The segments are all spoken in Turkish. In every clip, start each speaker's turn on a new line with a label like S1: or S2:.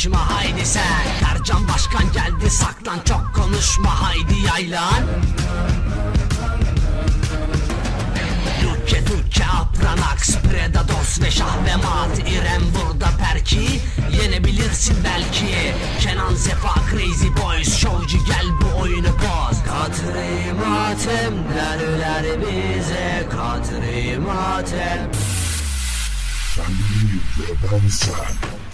S1: konuşma haydi sen. Ercan Başkan geldi saklan çok konuşma. Haydi yaylan. Duke Duke Apranax Predados ve Şah ve Mat İrem burada perki. Yenebilirsin belki. Kenan Sefa Crazy Boys. Showcu gel bu oyunu boz. Katri matem derler bize. Katri matem
S2: Sen değil ve ben sen.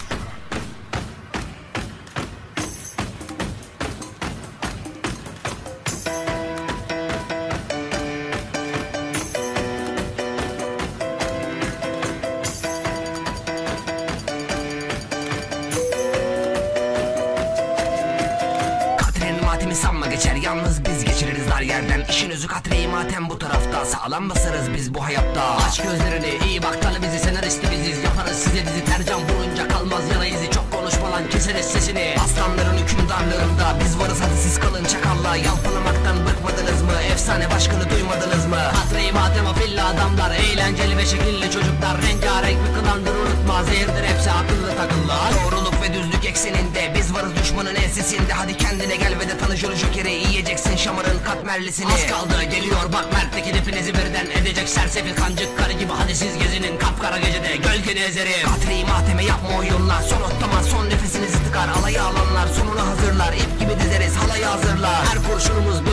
S1: Matemi sanma geçer. Yalnız biz geçiririz dar yerden. İşin özü Katre'yi matem bu tarafta. Sağlam basarız biz bu hayatta. Aç gözlerini iyi bak tanı bizi. Senaristi biziz Yaparız size dizi tercan vurunca kalmaz yana izi. Çok konuşma lan keseriz sesini. Aslanların hükümdarlarında biz varız. Hadi siz kalın çakalla. Yalpalamaktan bıkmadınız mı? Efsane başkanı duymadınız mı? Katre'yi matem afilli adamlar. Eğlenceli ve şekilli çocuklar. Rengarenk bir klandır unutma. Zehirdir hepsi akıllı takımlar. Doğruluk ve düzlük ekseninde Biz varız düşmanın ensesinde. Hadi kendine gel ve de tanı Joker'i Yiyeceksin şamarın katmerlisini. Az kaldı geliyor bak Mert'teki hepinizi birden edecek Sersefil kancık karı gibi. Hadi siz gezinin Kapkara gecede gölgeni ezerim. Katreyi mahteme yapma oyunlar Son otlama son nefesinizi tıkar. Alaya alanlar sonuna hazırlar. İp gibi dizeriz halayı hazırlar. Her kurşunumuz